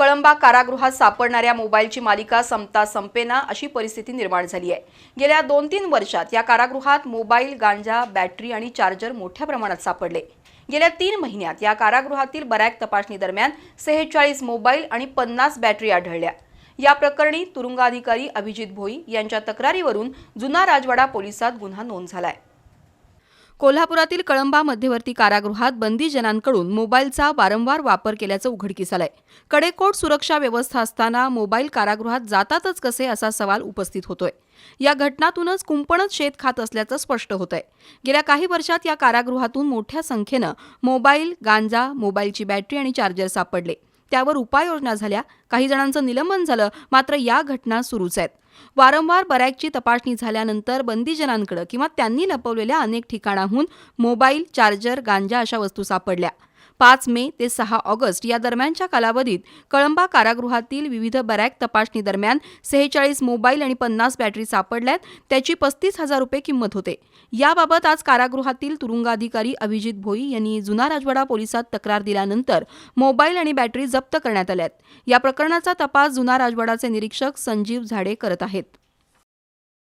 कळंबा कारागृहात सापडणाऱ्या मोबाईलची मालिका संपता संपेना अशी परिस्थिती निर्माण झाली आहे. गेल्या दोन तीन वर्षात या कारागृहात मोबाईल गांजा बॅटरी आणि चार्जर मोठ्या प्रमाणात सापडले. गेल्या तीन महिन्यात या कारागृहातील बऱ्याक तपासणी दरम्यान सेहेचाळीस मोबाईल आणि पन्नास बॅटरी आढळल्या. या प्रकरणी तुरुंगाधिकारी अभिजित भोई यांच्या तक्रारीवरून जुना राजवाडा पोलिसात गुन्हा नोंद झालाय. कोल्हापुरातील कळंबा मध्यवर्ती कारागृहात बंदीजनांकडून मोबाईलचा वारंवार वापर केल्याचं उघडकीस आलंय. कडेकोट सुरक्षा व्यवस्था असताना मोबाईल कारागृहात जातातच कसे असा सवाल उपस्थित होतोय. या घटनातूनच कुंपणच शेत खात असल्याचं स्पष्ट होत आहे गेल्या काही वर्षात या कारागृहातून मोठ्या संख्येनं मोबाईल गांजा मोबाईलची बॅटरी आणि चार्जर सापडले. त्यावर उपाययोजना झाल्या. काही जणांचं निलंबन झालं. मात्र या घटना सुरूच आहेत. वारंवार बऱ्याकची तपासणी झाल्यानंतर बंदीजनांकडे किंवा त्यांनी लपवलेल्या अनेक ठिकाणाहून मोबाईल चार्जर गांजा अशा वस्तू सापडल्या. पाच मे ते सहा ऑगस्ट या दरम्यानच्या कालावधीत कळंबा कारागृहातील विविध बरॅक तपासणी दरम्यान सेहेचाळीस मोबाईल आणि पन्नास बॅटरी सापडल्यात. त्याची पस्तीस हजार रुपये किंमत होते. याबाबत आज कारागृहातील तुरुंगाधिकारी अभिजित भोई यांनी जुना राजवाडा पोलिसात तक्रार दिल्यानंतर मोबाईल आणि बॅटरी जप्त करण्यात आल्यात. या प्रकरणाचा तपास जुना राजवाडाचे निरीक्षक संजीव झाडे करत आहेत.